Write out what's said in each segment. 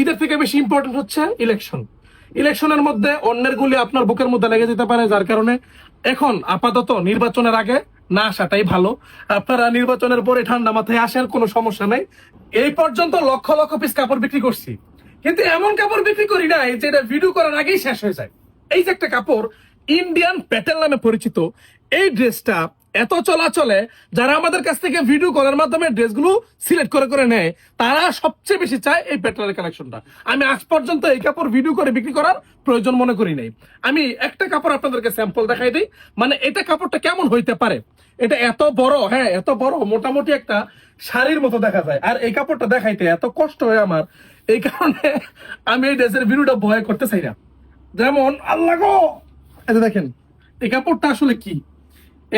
ঈদের থেকে বেশি ইম্পর্টেন্ট হচ্ছে ইলেকশন ইলেকশনের মধ্যে অন্যের গুলি আপনার বুকের মধ্যে লেগে যেতে পারে, যার কারণে এখন আপাতত নির্বাচনের আগে না আসাটাই ভালো। আপনারা নির্বাচনের পরে ঠান্ডা মাথায় আসেন, কোনো সমস্যা নাই। এই পর্যন্ত লক্ষ লক্ষ পিস কাপড় বিক্রি করছি। কিন্তু এমন কাপড় বিক্রি করি না যেটা ভিডিও করার আগেই শেষ হয়ে যায়। এই যে একটা কাপড় ইন্ডিয়ান প্যাটেল নামে পরিচিত এই ড্রেসটা এত চলাচলে যারা আমাদের কাছ থেকে ভিডিও কলের মাধ্যমে ড্রেসগুলো সিলেক্ট করে করে নেয়, তারা সবচেয়ে বেশি চায় এই প্যাটেলের কালেকশনটা আমি আজ পর্যন্ত এই কাপড় ভিডিও করে বিক্রি করার প্রয়োজন মনে করি নাই। আমি একটা কাপড় আপনাদেরকে স্যাম্পল দেখাই দিই। মানে এটা কাপড়টা কেমন হইতে পারে? এটা এত বড় হ্যাঁ এত বড়, মোটামুটি একটা শাড়ির মতো দেখা যায়। আর এই কাপড়টা দেখাইতে এত কষ্ট হয় আমার, এই কারণে আমি এই ড্রেসের ভিডিওটা ভয় করতে চাই না। যেমন, আল্লাহ গো! এটা দেখেন, এই কাপড়টা আসলে কি?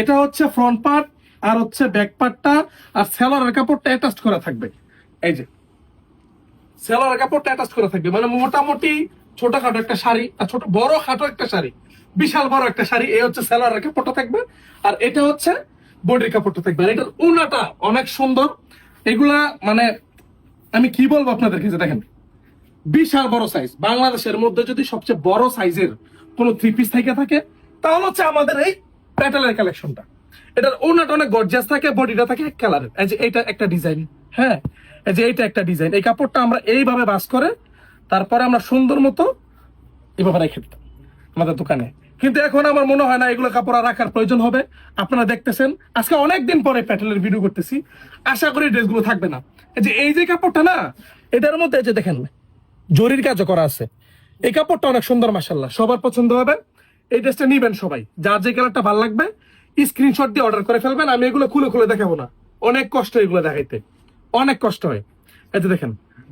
এটা হচ্ছে ফ্রন্ট পার্ট আর হচ্ছে ব্যাক পার্টটা আর সেলারের কাপড়টা অ্যাটাচ করা থাকবে। এই যে। সেলারের কাপড়টা অ্যাটাচ করা থাকবে। মানে মোটামুটি ছোটখাটো একটা শাড়ি, আর ছোট, বড় খাটো একটা শাড়ি, বিশাল বড় একটা শাড়ি, এই হচ্ছে সেলারের কাপড়টা থাকবে। আর এটা হচ্ছে বডির কাপড়টা থাকবে। আর এটার উনাটা অনেক সুন্দর। এগুলা মানে আমি কি বলব আপনাদেরকে যে দেখেন, বিশাল বড় সাইজ বাংলাদেশের মধ্যে যদি সবচেয়ে বড় সাইজের কোন থ্রি পিস থেকে থাকে, তাহলে হচ্ছে আমাদের এই প্যাটেলের কালেকশনটা এটার ওনাটা অনেক গর্জিয়াস থাকে বডিটা থাকে এক কালারের এই যে এটা একটা ডিজাইন হ্যাঁ? এই যে এইটা একটা ডিজাইন এই কাপড়টা আমরা এইভাবে বাস করে, তারপরে আমরা সুন্দর মতো এভাবে রেখে দিতাম আমাদের দোকানে। কিন্তু এখন আমার মনে হয় না এগুলো কাপড় আর রাখার প্রয়োজন হবে। আপনারা দেখতেছেন, আজকে অনেক দিন পরে প্যাটেলের ভিডিও করতেছি। আশা করি ড্রেসগুলো থাকবে না। এই যে এই যে কাপড়টা না, এটার মধ্যে যে দেখেন, জরির কাজও করা আছে। এই কাপড়টা অনেক সুন্দর মাসাল্লাহ সবার পছন্দ হবে। এই ড্রেসটা নিবেন সবাই। যার যে কালারটা ভালো লাগবে স্ক্রিনশট দিয়ে অর্ডার করে ফেলবেন। আমি এগুলো খুলে খুলে দেখাবো না। অনেক কষ্ট এগুলো দেখাইতে। অনেক কষ্ট হয়। যে দেখেন,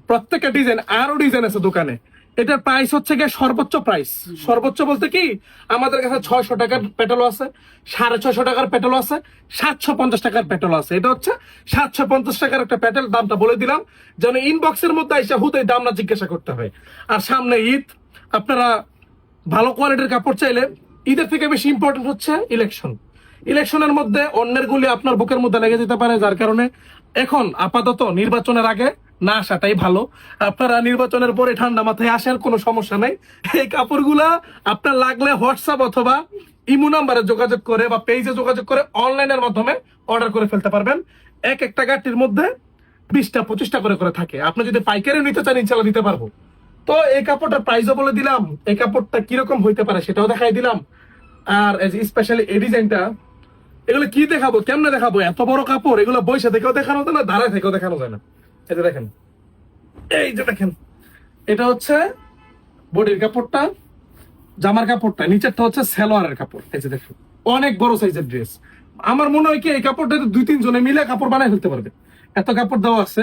প্রত্যেকটা ডিজাইন আরও ডিজাইন আছে দোকানে। এটার প্রাইস হচ্ছে গিয়ে সর্বোচ্চ প্রাইস সর্বোচ্চ বলতে কি, আমাদের কাছে ছয়শো টাকার পেট্রোল আছে, সাড়ে ছয়শো টাকার পেট্রোল আছে, সাতশো পঞ্চাশ টাকার পেট্রোল আছে। এটা হচ্ছে সাতশো পঞ্চাশ টাকার একটা পেট্রোল দামটা বলে দিলাম, যেন ইনবক্সের মধ্যে এসে হুদে দাম না জিজ্ঞাসা করতে হয়। আর সামনে ঈদ, আপনারা ভালো কোয়ালিটির কাপড় চাইলে ঈদের থেকে বেশি ইম্পর্টেন্ট হচ্ছে ইলেকশন ইলেকশনের মধ্যে অন্যের গুলি আপনার বুকের মধ্যে লেগে যেতে পারে, যার কারণে এখন আপাতত নির্বাচনের আগে না আসাটাই ভালো। আপনারা নির্বাচনের পরে ঠান্ডা মাথায় আসেন, কোনো সমস্যা নাই। এই কাপড়গুলা আপনার লাগলে হোয়াটসঅ্যাপ অথবা ইমো নাম্বারে যোগাযোগ করে বা পেজে যোগাযোগ করে অনলাইনের মাধ্যমে অর্ডার করে ফেলতে পারবেন। এক একটা গাড়ির মধ্যে বিশটা, পঁচিশটা করে করে থাকে। আপনি যদি পাইকারি নিতে চান, ইনশাল্লাহ দিতে পারব। তো এই কাপড়টার প্রাইসও বলে দিলাম। এই কাপড়টা কীরকম হইতে পারে সেটাও দেখাই দিলাম। আর স্পেশালি এই ডিজাইনটা এগুলো কি দেখাবো, কেমনে দেখাবো? এত বড় কাপড়, এগুলো বৈশা থেকেও দেখানো যায় না, দাঁড়ায় থেকেও দেখানো যায় না। এটা দেখেন, এই যে দেখেন, এটা হচ্ছে বডির কাপড়টা, জামার কাপড়টা, নিচেরটা হচ্ছে সেলোয়ারের কাপড়। এই যে দেখেন, অনেক বড় সাইজের ড্রেস আমার মনে হয় কি, এই কাপড়টা দুই তিন জনে মিলে কাপড় বানাই ফেলতে পারবে। এত কাপড় দেওয়া আছে,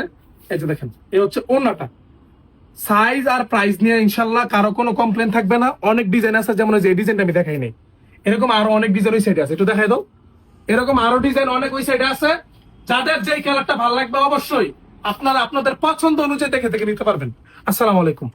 এই যে দেখেন এই হচ্ছে ওনাটা সাইজ আর প্রাইস নিয়ে ইনশাল্লাহ কারও কোনো কমপ্লেন থাকবে না। অনেক ডিজাইন আছে, যেমন যে ডিজাইনটা আমি দেখাই নাই। এরকম আরও অনেক ডিজাইন ওই সাইডে আছে। একটু দেখাই দাও। এরকম আরও ডিজাইন অনেক ওই সাইডে আছে। যাদের যেই কালারটা ভালো লাগবে অবশ্যই আপনারা আপনাদের পছন্দ অনুযায়ী দেখে দেখে নিতে পারবেন। আসসালামু আলাইকুম।